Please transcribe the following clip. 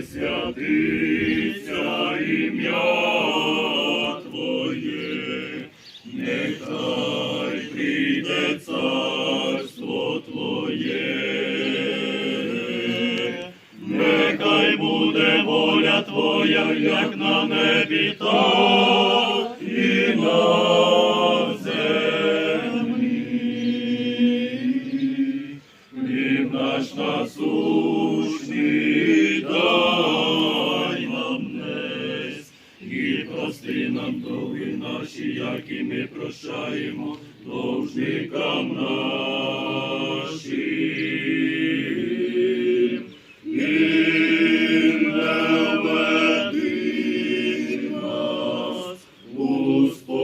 Святиться ім'я Твоє, нехай прийде царство Твоє, нехай буде воля Твоя, як на небі, так і на землі. Хліб наш насущний прости нам довги наші, як і ми прощаємо довжникам нашим. І не веди нас у спокій.